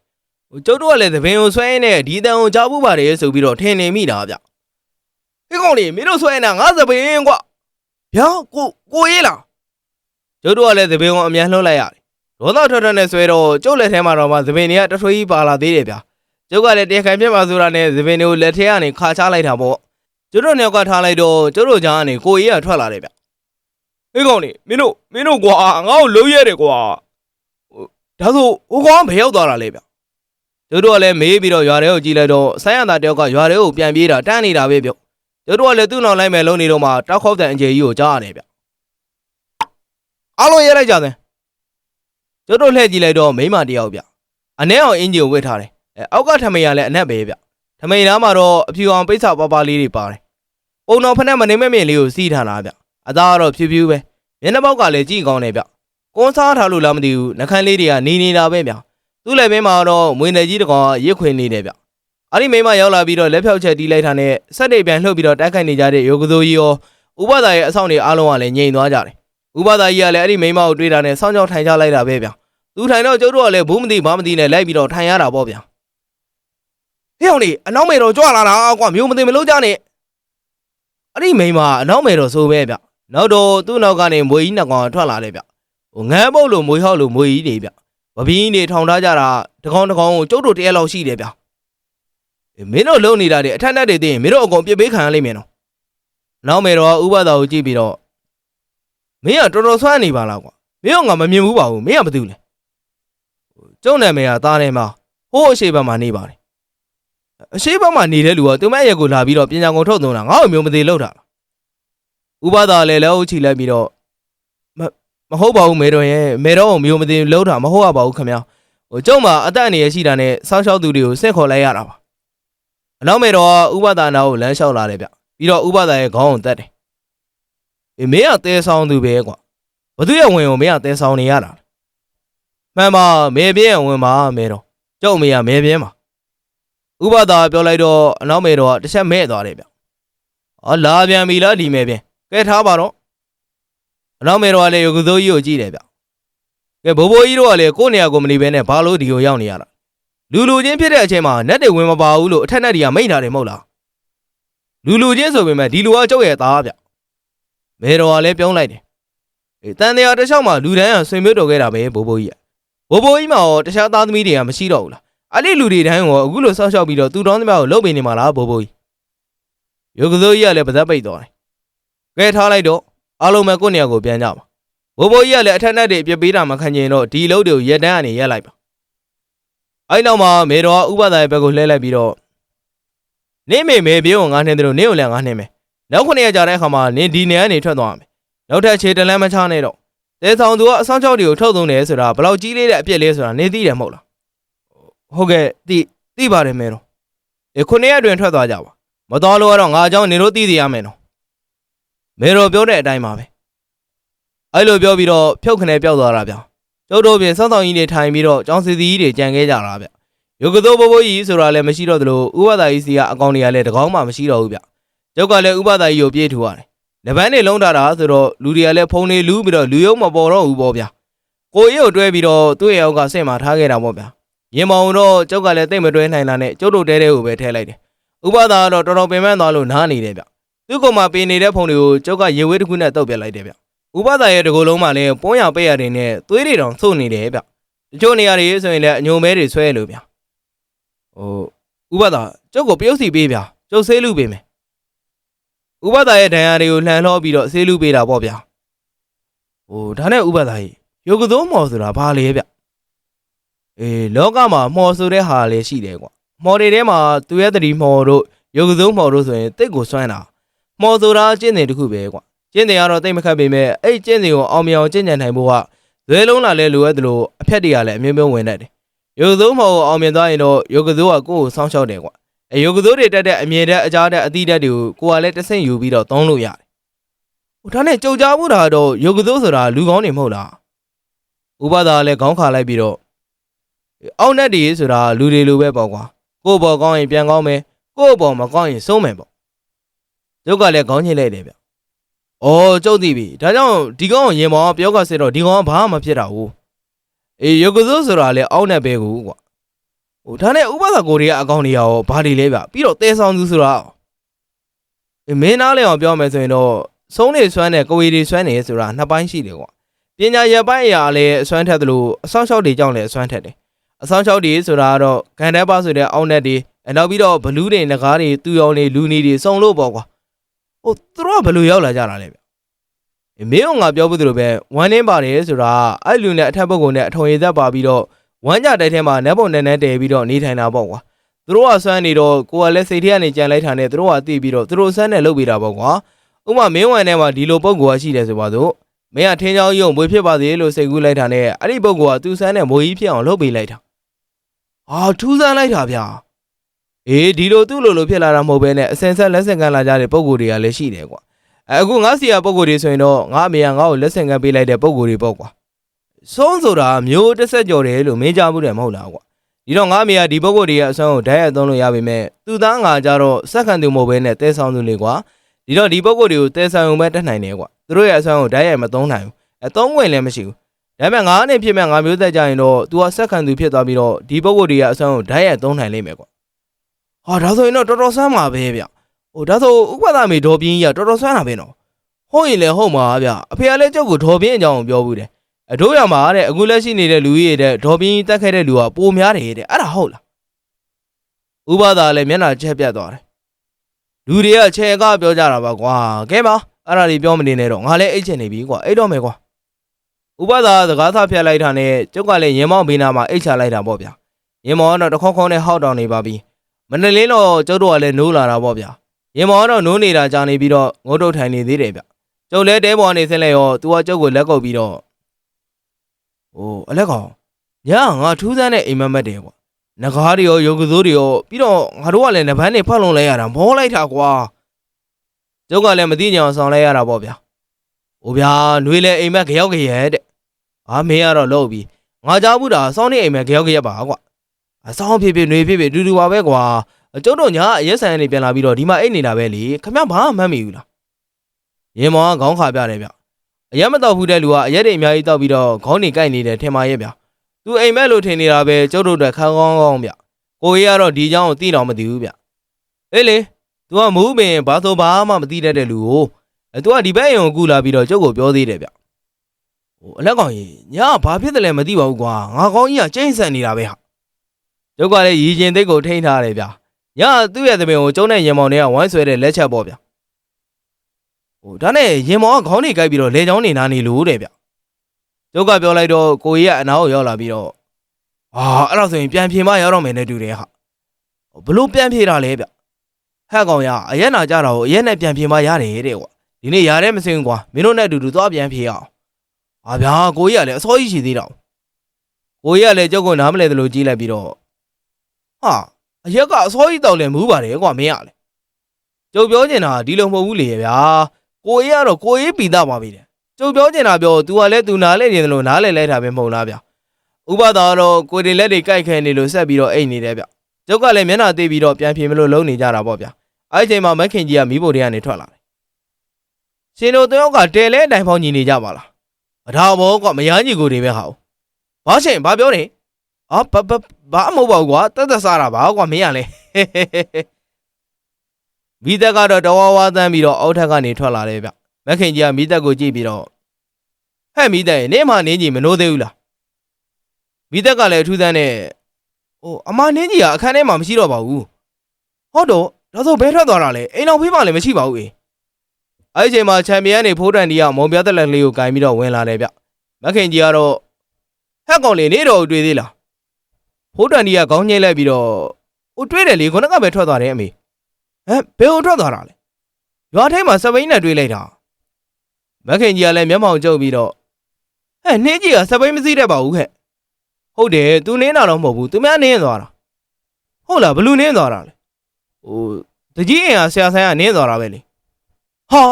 ဟိုကျုပ်တို့ကလည်းသမင်ကိုဆွဲရင်းနဲ့ဒီတန်ကိုကြောက်ဖို့ပါတယ်ဆိုပြီးတော့ထင်နေမိတာဗျဟေးကောင်လေးမင်းတို့ဆွဲနေတာငါသမင်ကွာဗျာကိုကိုရေးလားကျုပ်တို့ကလည်းသမင်ကိုအမြန်လှုပ်လိုက်ရတယ် ဒေါသထွက်ထွက်နဲ့ဆွဲတော့ကျုပ်လက်ထဲမှာတော့မှသပင်တွေကတထွေးကြီးပါလာသေးတယ်ဗျာကျုပ်ကလည်းတရားခံပြတ်ပါဆိုတာနဲ့သပင်တွေကိုလက်ထဲကနေခါချလိုက်တာပေါ့ကျုပ်တို့နှစ်ယောက်ကထားလိုက်တော့ကျုပ်တို့ကြားကနေကိုကြီးကထွက်လာတယ်ဗျဟေးကောင်နေမင်းတို့မင်းတို့ကွာငါ့ကိုလုံးရတယ်ကွာဟိုဒါဆိုဟိုကောင်ကဘယ်ရောက်သွားတာလဲဗျကျုပ်တို့ကလည်းမေးပြီးတော့ရွာထဲကိုကြည့်လိုက်တော့ဆိုင်းရတာတယောက်ကရွာထဲကိုပြန်ပြေးတာတန်းနေတာပဲဗျကျုပ်တို့ကလည်းသူ့နောက်လိုက်မယ်လုံးနေတော့မှတောက်ခေါက်တန်အကျေကြီးကိုကြားရတယ်ဗျအားလုံးရဲလိုက်ကြတယ် ကျုပ်တို့လှည့်ကြည့်လိုက်တော့မိန်းမတစ်ယောက်ဗျအနဲ့အောင်အင်ဂျီကိုဝတ်ထားတယ်အဲအောက်ကထမိန်ကလည်းအနက်ပဲဗျထမိန်သားမှာတော့အဖြူအောင်ပိတ်စာပါပါလေးတွေပါတယ်ပုံတော်ဖက်နဲ့မနေမမြင်လေးကိုစီးထားတာဗျအသားကတော့ဖြူဖြူပဲမျက်နှာပေါက်ကလည်းကြည့်ကောင်းတယ်ဗျကွန်းစားထားလို့လားမသိဘူးနှခမ်းလေးတွေကနေနေတာပဲဗျသူ့လည်းမင်းမှာတော့မွေနယ်ကြီးတကောင်ကရစ်ခွေနေတယ်ဗျအဲ့ဒီမိန်းမရောက်လာပြီးတော့လက်ဖြောက်ချက်တီးလိုက်တာနဲ့စက်တွေပြန်လှုပ်ပြီးတော့တိုက်ခိုက်နေကြတဲ့ရုပ်ကစိုးကြီးရောဥပဒါရဲ့အဆောင်တွေအားလုံးကလည်းငြိမ်သွားကြတယ် ဥပဒါကြီးကလည်းအဲ့ဒီမိန်းမကိုတွေးတာနဲ့စောင်းကြောင်ထိုင်ချလိုက်တာပဲဗျသူထိုင်တော့ကျုပ်တို့ကလည်းဘူးမသိဘာမသိနဲ့လိုက်ပြီးတော့ထိုင်ရတာပေါ့ဗျာဟေ့အောင်လေအနောက်မေတော်ကြွလာတာကွာမျိုးမသိမလို့ကြနဲ့အဲ့ဒီမိန်းမအနောက်မေတော်ဆိုပဲဗျနောက်တော့သူ့နောက်ကနေမွေကြီးနှစ်ကောင်ထွက်လာတယ်ဗျဟိုငန်းပုတ်လို့မွေဟောက်လို့မွေကြီးတွေဗျဗပင်းတွေထောင်ထားကြတာတကောင်တကောင်ကိုကျုပ်တို့တရက်လောက်ရှိတယ်ဗျအေးမင်းတို့လုံနေတာတွေအထက်နဲ့တွေသိရင်မင်းတို့အကုန်ပြစ်ပေးခံရလိမ့်မယ်နော်နောက်မေတော်ကဥပဒါကိုကြည့်ပြီးတော့ မင်းကတော်တော်ဆွမ်းနေပါလားကွာမင်းကငါမမြင်ဘူးပါဘူးမင်းကဘာလုပ်လဲကျုံနာမည်ကသားထဲမှာဟိုးအရှိဘက်မှာနေပါတယ်အရှိဘက်မှာနေတဲ့လူကသူမရဲ့ကိုလာပြီးတော့ပညာကုန်ထုတ်သွင်းတာငါ့ကိုမျိုးမသေးလောက်တာလားဥပဒါလည်းလက်အုပ်ချီလိုက်ပြီးတော့မမဟုတ်ပါဘူးမေတော်ရဲ့မေတော်ကိုမျိုးမသေးလောက်တာမဟုတ်ရပါဘူးခင်ဗျာဟိုကျုံမှာအသက်အနေရရှိတာနဲ့စောင်းရှောက်သူတွေကိုဆက်ခေါ်လိုက်ရတာပါအနောက်မေတော်ကဥပဒါနာကိုလမ်းလျှောက်လာတယ်ဗျပြီးတော့ဥပဒါရဲ့ခေါင်းကိုတက်တယ် အေးမင်းကတဲဆောင်သူပဲကွာဘသူရဲ့ဝင်ကိုမင်းကတဲဆောင်နေရတာမှန်ပါမဲပြင်းဝင်ပါမဲတော့ကျုပ်အမေကမဲပြင်းပါဥပဒါပြောလိုက်တော့အနောက်မဲတော့ကတစ်ချက်မဲ့သွားတယ်ဗျ။အော်လာပြန်ပြီလားဒီမဲပြင်းကဲထားပါတော့အနောက်မဲတော့ကလည်းရုပ်ကစိုးကြီးကိုကြည့်တယ်ဗျ။ကဲဘိုးဘိုးကြီးတို့ကလည်းကိုယ့်နေရာကိုမနေဘဲနဲ့ဘာလို့ဒီကိုရောက်နေရတာလူလူချင်းဖြစ်တဲ့အချိန်မှာနက်တွေဝင်မပါဘူးလို့အထက်နက်တွေကမိန့်ထားတယ်မဟုတ်လားလူလူချင်းဆိုပေမဲ့ဒီလူကကျုပ်ရဲ့သားဗျ။ မဲတော်ကလည်းပြုံးလိုက်တယ်။အေးတန်တရားတစ်လျှောက်မှာလူတန်းကဆွေမျိုးတော်ခဲ့တာပဲဘိုးဘိုးကြီးကဘိုးဘိုးကြီးမှာရောတခြားသားသမီးတွေကမရှိတော့ဘူးလားအဲ့ဒီလူတွေတိုင်းရောအခုလိုဆောက်ရှောက်ပြီးတော့သူတောင်းသမျှကိုလှုပ်ပေးနေမှာလားဘိုးဘိုးကြီးရုပ်ကစိုးကြီးကလည်းပါဇက်ပိတ်သွားတယ်ကဲထားလိုက်တော့အားလုံးပဲကိုယ့်နေရာကိုပြန်ကြပါဘိုးဘိုးကြီးကလည်းအထက်နဲ့တွေအပြစ်ပေးတာမခံချင်တော့ဒီအလုပ်တွေကိုရက်တန်းကနေရက်လိုက်ပါအဲ့နောက်မှာမေတော်ကဥပဒါရဲ့ဘက်ကိုလှည့်လိုက်ပြီးတော့နင်းမေမေပြေကိုငါနှင်းတယ်လို့နင်းကိုလည်းငါနှင်းမယ် နောက်ခုနှစ်ရက်ကြာတဲ့အခါမှာနင်းဒီနေရာကနေထွက်သွားရမယ်နောက်ထပ်ခြေတလန်းမချနဲ့တော့တဲဆောင်သူကအဆောင်ချောက်တွေကိုထုတ်သုံးတယ်ဆိုတာဘယ်လောက်ကြီးလေးတဲ့အပြစ်လေးဆိုတာနေသိတယ်မဟုတ်လားဟုတ်ကဲ့သိသိပါတယ်မဲတော့ဒီခုနှစ်ရက်အတွင်းထွက်သွားကြပါမတော်လို့ကတော့ငါအကြောင်းနေလို့သိသိရမယ်နော်မဲတော့ပြောတဲ့အတိုင်းပါပဲအဲ့လိုပြောပြီးတော့ဖြုတ်ခနဲ့ပျောက်သွားတာဗျကျုပ်တို့ပြင်စောင့်ဆောင်ကြီးတွေထိုင်ပြီးတော့ကျောင်းစီစီကြီးတွေကြံခဲ့ကြတာဗျရုပ်ကသောဘဘကြီးဆိုတာလည်းမရှိတော့သလိုဥပဒါကြီးစီကအကောင်တွေကလည်းတကောင်းမှမရှိတော့ဘူးဗျ ကျုပ်ကလည်းဥပဒါကြီးကိုပြေးထူရတယ်။လက်ပန်းတွေလုံးထားတာဆိုတော့လူတွေကလည်းဖုံတွေလူးပြီးတော့လူယုံမပေါ်တော့ဘူးပေါ့ဗျာ။ကိုကြီးကိုတွဲပြီးတော့သူ့ရဲ့အောက်ကဆင့်မှာထားခဲ့တာပေါ့ဗျာ။ရင်မောင်တော့ကျုပ်ကလည်းတိတ်မတွဲနိုင်တာနဲ့ကျုပ်တို့တဲတဲကိုပဲထည့်လိုက်တယ်။ဥပဒါကတော့တော်တော်ပင်ပန်းသွားလို့နားနေတယ်ဗျ။သူ့ကောင်မှပင်နေတဲ့ဖုံတွေကိုကျုပ်ကရေဝေးတစ်ခုနဲ့တုပ်ပြလိုက်တယ်ဗျ။ဥပဒါရဲ့တကူလုံးမှလည်းပွန်းရပဲ့ရတယ်နဲ့သွေးတွေတောင်ဆုတ်နေတယ်ဗျ။တချို့နေရာတွေဆိုရင်လည်းအညုံမဲတွေဆွဲလို့ဗျ။ဟိုဥပဒါကျုပ်ကိုပြုတ်စီပေးဗျာ။ကျုပ်ဆေးလူပေးမယ် ဥပဒါရဲ့ဒဏ်ရာတွေကိုလှန်လောပြီးတော့ဆေးလူပေးတာပေါ့ဗျာဟိုဒါနဲ့ဥပဒါကြီးယောဂသုံးမော်ဆိုတာဘာလဲဗျအေးလောကမှာမော်ဆိုတဲ့ဟာလည်းရှိတယ်ကွာမော်တွေထဲမှာသူရဲ့တတိမော်တို့ယောဂသုံးမော်တို့ဆိုရင်တိတ်ကိုစွမ်းတာမော်ဆိုတာကျင့်တယ်တစ်ခုပဲကွာကျင့်တယ်ကတော့တိတ်မခတ်ပေမဲ့အဲ့ကျင့်တယ်ကိုအောင်မြင်အောင်ကျင့်ကြံနိုင်ဖို့ကဇွဲလုံးလာလဲလိုရတယ်လို့အဖက်တွေကလည်းအမျိုးမျိုးဝင်တတ်တယ်ယောဂသုံးမော်ကိုအောင်မြင်သွားရင်တော့ယောဂသုံးကကိုယ့်ကိုစောင့်ရှောက်တယ်ကွာ အယုတ်ကစိုးတွေတက်တဲ့အမြင်တက်အကြားတက်အသီးတက်တွေကိုကိုကလည်းတစ်ဆင့်ယူပြီးတော့သုံးလို့ရတယ်။ဟိုဒါနဲ့ကြုံကြမှုတာတော့ယုတ်ကစိုးဆိုတာလူကောင်းနေမဟုတ်လား။ဥပဒါလည်းခေါင်းခါလိုက်ပြီးတော့အောက်နဲ့တည်းဆိုတာလူတွေလိုပဲပေါ့ကွာ။ကိုယ့်ဘော်ကောင်းရင်ပြန်ကောင်းမယ်။ကိုယ့်ဘော်မကောင်းရင်ဆုံးမယ်ပေါ့။ကျုပ်ကလည်းခေါင်းညှိလိုက်တယ်ဗျ။အော်ကျုပ်သိပြီ။ဒါကြောင့်ဒီကောင်ကိုရင်မောင်ကပြောကစစ်တော့ဒီကောင်ကဘာမှမဖြစ်တာဘူး။အေးယုတ်ကစိုးဆိုတာလည်းအောက်နဲ့ပဲကူကွာ ဟိုဒါနဲ့ဥပစာကိုတွေကအကောင့်တွေရောဘာတွေလဲဗျပြီးတော့တဲဆောင်သူဆိုတာအေးမင်းနားလဲအောင်ပြောမယ်ဆိုရင်တော့ဆုံးနေဆွမ်းတဲ့ကိုဝေတွေဆွမ်းနေဆိုတာနှစ်ပိုင်းရှိတယ်ကွာပညာရပိုင်းအရာလည်းအစွမ်းထက်သလိုအဆောင်လျှောက်တွေကြောင့်လည်းအစွမ်းထက်တယ်အဆောင်လျှောက်တွေဆိုတာကတော့ဂန်တဲပါဆိုတဲ့အောက်နက်တွေအနောက်ပြီးတော့ဘလူးတွေငကားတွေတူရောင်တွေလူနေတွေစုံလို့ပေါ့ကွာဟိုသူတို့ကဘယ်လိုရောက်လာကြတာလဲဗျအေးမင်းကငါပြောဖို့သလိုပဲဝမ်းနေပါတယ်ဆိုတာအဲ့လူနဲ့အထက်ဘက်ကုန်းနဲ့အထုံရည်သက်ပါပြီးတော့ ဝမ်းကြတိုက်ထဲမှာနက်ပုံနဲ့နဲ့တည်ပြီးတော့နေထိုင်တာပေါ့ကွာသူတို့ကဆွမ်းနေတော့ကိုကလည်းစိတ်ထဲကနေကြံလိုက်တာနဲ့သူတို့ကသိပြီးတော့သူတို့ဆွမ်းနဲ့လုပ်ပေးတာပေါ့ကွာဥပမာမင်းဝမ်ထဲမှာဒီလိုပုံကောရှိတယ်ဆိုပါစို့မင်းကထင်းချောင်းရုံမွေးဖြစ်ပါသေးလို့စိတ်ကူးလိုက်တာနဲ့အဲ့ဒီပုံကောကသူ့ဆွမ်းနဲ့မိုးကြီးဖြစ်အောင်လုပ်ပေးလိုက်တာဟာထူးဆန်းလိုက်တာဗျာအေးဒီလိုသူ့လိုလိုဖြစ်လာတာမဟုတ်ဘဲနဲ့အစင်ဆက်လက်ဆင့်ကမ်းလာကြတဲ့ပုံကိုတွေကလည်းရှိတယ်ကွာအဲအခုငါစီရပုံကိုတွေဆိုရင်တော့ငါအမေကငါ့ကိုလက်ဆင့်ကမ်းပေးလိုက်တဲ့ပုံကိုတွေပေါ့ကွာ ဆုံးဆိုတာမျိုးတစ်ဆက်ကြော်တယ်လို့မင်းကြားမှုတယ်မဟုတ်လားကွာဒီတော့ငါအမေကဒီပုဂ္ဂိုလ်တွေရဲ့အဆုံးကိုဓာတ်ရိုက်သုံးလို့ရပါမယ်သူသားငါကြတော့စက္ကန့်တူမဟုတ်ဘဲနဲ့တဲဆောင်သူလေကွာဒီတော့ဒီပုဂ္ဂိုလ်တွေကိုတဲဆောင်ုံပဲတက်နိုင်တယ်ကွာသူတို့ရဲ့အဆုံးကိုဓာတ်ရိုက်မသုံးနိုင်ဘူးအသုံးဝင်လည်းမရှိဘူးဒါပေမဲ့ငါအနေဖြစ်မဲ့ငါမျိုးသက်ကြရင်တော့ तू ကစက္ကန့်တူဖြစ်သွားပြီးတော့ဒီပုဂ္ဂိုလ်တွေရဲ့အဆုံးကိုဓာတ်ရိုက်သုံးနိုင်လိမ့်မယ်ကွာဟာဒါဆိုရင်တော့တော်တော်ဆန်းမှာပဲဗျဟိုဒါဆိုဥပဒမေဒေါ်ပြင်းကြီးကတော်တော်ဆန်းတာပဲနော်ဟုတ်ရင်လည်းဟုတ်မှာဗျအဖေကလည်းကျုပ်ကိုဒေါ်ပြင်းအကြောင်းကိုပြောဘူးတယ် အတို့ရမှာတဲ့အခုလက်ရှိနေတဲ့လူကြီးတွေတဲ့ဒေါ်ပြင်းကြီးတက်ခဲ့တဲ့လူကပိုများတယ်တဲ့အဲ့ဒါဟုတ်လားဥပဒါလည်းမျက်နှာချက်ပြတ်သွားတယ်လူတွေကချဲကပြောကြတာပါကွာကဲပါအဲ့ဒါတွေပြောမနေနဲ့တော့ငါလည်းအိတ်ချင်နေပြီကွာအိတ်တော့မယ်ကွာဥပဒါစကားသားဖြတ်လိုက်တာနဲ့ကျုပ်ကလည်းရင်မောင်းဘေးနာမှာအိတ်ချလိုက်တာပေါ့ဗျာရင်မောင်းကတော့တခေါခေါနဲ့ဟောက်တောင်နေပါပြီမနက်လင်းတော့ကျုပ်တို့ကလည်းနိုးလာတာပေါ့ဗျာရင်မောင်းကတော့နိုးနေတာကြာနေပြီးတော့ငုတ်တုတ်ထိုင်နေသေးတယ်ဗျကျုပ်လည်းတဲပေါ်နေဆင်းလဲရောသူကကျုပ်ကိုလက်ကုပ်ပြီးတော့။ အိုးအလက်ကောင်ညာငါထူးဆန်းတဲ့အိမ်မက်မက်တယ်ကွာ။ငကားတွေရောရုပ်ကစိုးတွေရောပြီးတော့ငါတို့ကလည်းနဗန်းနေဖတ်လုံးလဲရတာမောလိုက်တာကွာ။ကျုပ်ကလည်းမသိကြအောင်ဆောင်လဲရတာပေါ့ဗျာ။အိုးဗျာနှွေးလဲအိမ်မက်ကြောက်ကြရဲ့တဲ့။အာမင်းကတော့လို့ပြီ။ငါကြားဘူးတာစောင်းနေအိမ်မက်ကြောက်ကြရဲ့ပါကွာ။အဆောင်ဖြစ်ဖြစ်နှွေးဖြစ်ဖြစ်တူတူပါပဲကွာ။ကျုပ်တို့ညာအရက်ဆိုင်ကနေပြန်လာပြီးတော့ဒီမှာအိတ်နေတာပဲလေ။ခမဘာမှမမှတ်မိဘူးလား။ရင်မောင်ကခေါင်းခါပြတယ်ဗျ။ အရက်မတော့ဘူးတဲ့လူကအရက်တွေအများကြီးတောက်ပြီးတော့ခေါင်းနေကိုက်နေတယ်ထင်ပါရဲ့ဗျသူအိမ်မက်လို့ထင်နေတာပဲကျုပ်တို့အတွက်ခန်းကောင်းကောင်းဗျကိုကြီးကတော့ဒီเจ้าကိုသိတော့မသိဘူးဗျအေးလေ तू ကမူးပင်ဘာဆိုဘာမှမသိတတ်တဲ့လူကိုအဲ तू ကဒီဘက်အိမ်ကိုကူလာပြီးတော့ကျုပ်ကိုပြောသေးတယ်ဗျဟိုအလက်ကောင်ကြီးညာကဘာဖြစ်တယ်လဲမသိပါဘူးကွာငါကောင်းကြီးကကျိန်းဆန်နေတာပဲဟာကျုပ်ကလည်းရည်ကျင်သိက်ကိုထိန်းထားတယ်ဗျညာကသူ့ရဲ့သမင်ကိုကျုံးတဲ့ရင်မောင်တွေကဝိုင်းဆွဲတဲ့လက်ချက်ပေါ့ဗျ ဟိုဒါနဲ့ရင်မောင်ကခေါင်းနေကိုက်ပြီးတော့လေချောင်းနေနာနေလို့တဲ့ဗျကျုပ်ကပြောလိုက်တော့ကိုကြီးကအနားကိုရောက်လာပြီးတော့အာအဲ့တော့ဆိုရင်ပြန်ဖြေမရောက်တော့မယ်နဲ့တူတယ်ဟာဘလို့ပြန်ဖြေတာလဲဗျဟဲ့ကောင်ရအရက်နာကြတာကိုအရက်နဲ့ပြန်ဖြေမရတယ်တဲ့ကွာဒီနေ့ရားတဲ့မစင်ဘူးကွာမင်းတို့နဲ့အတူတူသွားပြန်ဖြေအောင်အာဗျာကိုကြီးကလည်းအစောကြီးရှိသေးတော့ကိုကြီးကလည်းကြောက်ကနားမလဲသလိုကြီးလိုက်ပြီးတော့ဟာအရက်ကအစောကြီးတောက်လဲမူးပါတယ်ကွာမင်းကလေကျုပ်ပြောချင်တာဒီလိုမဟုတ်ဘူးလေဗျာ ကိုကြီးကတော့ကိုကြီးပီသားပါပြီတဲ့ကျုပ်ပြောချင်တာပြော तू ကလည်း तू နားလဲနေတယ်လို့နားလဲလဲတာပဲမဟုတ်လားဗျာဥပဒါကတော့ကိုတွေလက်တွေကြိုက်ခဲနေလို့ဆက်ပြီးတော့အိတ်နေတယ်ဗျကျုပ်ကလည်းမျက်နှာသေးပြီးတော့ပြန်ဖြေမလို့လုံးနေကြတာပေါ့ဗျာအဲ့ဒီအချိန်မှာမက်ခင်ကြီးကမိဖို့တွေကနေထွက်လာတယ်ရှင်တို့တယောက်ကတဲလဲအတိုင်းဖောင်းညီနေကြပါလားအထာဘောကွာမယားညီကိုတွေပဲဟာ။ဘာရှင်ဘာပြောနေ။အော်ဘဘဘာမဟုတ်ပါဘူးကွာတက်တက်စားတာပါကွာမင်းရလဲ။ မိသက်ကတော့တဝါဝါတန်းပြီးတော့အောက်ထက်ကနေထွက်လာတယ်ဗျ။မက်ခင်ကြီးကမိသက်ကိုကြည့်ပြီးတော့ဟဲ့မိသက်ရေနေမှနင်းကြီးမနိုးသေးဘူးလား။မိသက်ကလည်းအထူးသန်းနဲ့ဟိုအမနင်းကြီးကအခန်းထဲမှာမရှိတော့ပါဘူး။ဟုတ်တော့ဒါဆိုဘဲထွက်သွားတာလဲအိမ်အောင်ဖေးမှလည်းမရှိပါဘူးအေးအဲ့ဒီအချိန်မှာချန်ပီယံနေဖိုးတန်ဒီကမုံပြသက်လက်လေးကိုကင်ပြီးတော့ဝင်လာတယ်ဗျမက်ခင်ကြီးကတော့ဟက်ကောင်လေးနေတော့တွေ့သေးလားဖိုးတန်ဒီကခေါင်းငိမ့်လိုက်ပြီးတော့ဟိုတွေ့တယ်လေခုနကပဲထွက်သွားတယ်အမေ ဟမ်ဘယ်ဟိုထွက်သွားတာလဲရွာထဲမှာစပိန်နဲ့တွေ့လိုက်တာမက်ခင်ကြီးကလည်းမျက်မှောင်ကျုပ်ပြီးတော့ဟဲ့နှင်းကြီးကစပိန်မစည်းတတ်ပါဘူးခဲ့ဟုတ်တယ်သူနင်းတာတော့မဟုတ်ဘူးသူများနင်းသွားတာဟုတ်လားဘလူးနင်းသွားတာလဲဟိုတကြီးအင်ကဆရာဆိုင်ကနင်းသွားတာပဲလေဟာ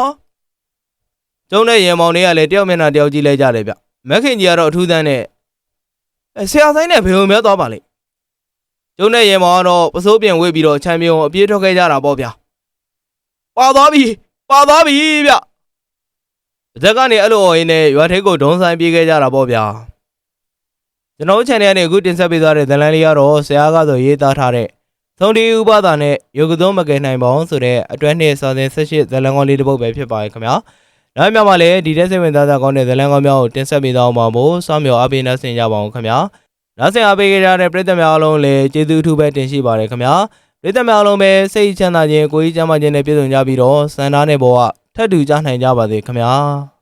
ကျုံတဲ့ရေမောင်တွေကလည်းတယောက်မျက်နှာတယောက်ကြည့်လိုက်ကြတယ်ဗျမက်ခင်ကြီးကတော့အထူးသန်းနဲ့အဲဆရာဆိုင်နဲ့ဘယ်ုံများသွားပါလိမ့် ကျုံတဲ့ရေမောင်ကတော့ပစိုးပြင်ဝေးပြီးတော့ချန်ပီယံကိုအပြေးထွက်ခဲ့ကြတာပေါ့ဗျာပါသွားပြီပါသွားပြီဗျအသက်ကနေအဲ့လိုအင်းနဲ့ရွာထိပ်ကိုဒုံဆိုင်ပြေးခဲ့ကြတာပေါ့ဗျာကျွန်တော်တို့ channel ကနေအခုတင်ဆက်ပေးသွားတဲ့ဇာတ်လမ်းလေးကတော့ဆရာကဆိုရေးသားထားတဲ့သုံးတီဥပဒါနဲ့ယောဂသုံးမကယ်နိုင်ပါအောင်ဆိုတဲ့အတွဲနှစ်စာသင်၁၈ဇလန်ကောင်းလေးတစ်ပုဒ်ပဲဖြစ်ပါရဲ့ခင်ဗျာ။နောက်မြောက်မှာလည်းဒီတဲ့စိတ်ဝင်စားစရာကောင်းတဲ့ဇလန်ကောင်းများကိုတင်ဆက်ပေးသွားမှာမို့စောင့်မျှော်အားပေးနေဆင်ကြပါအောင်ခင်ဗျာ။ နောက်ဆက်အားပေးကြတဲ့ပရိသတ်များအားလုံးလည်းကျေးဇူးအထူးပဲတင်ရှိပါတယ်ခင်ဗျာ။ပရိသတ်များအားလုံးပဲစိတ်ချမ်းသာခြင်းကိုယ်ကြီးကျန်းမာခြင်းနဲ့ပြည့်စုံကြပြီးတော့စံသားနဲ့ဘောကထပ်တူကြနိုင်ကြပါစေခင်ဗျာ။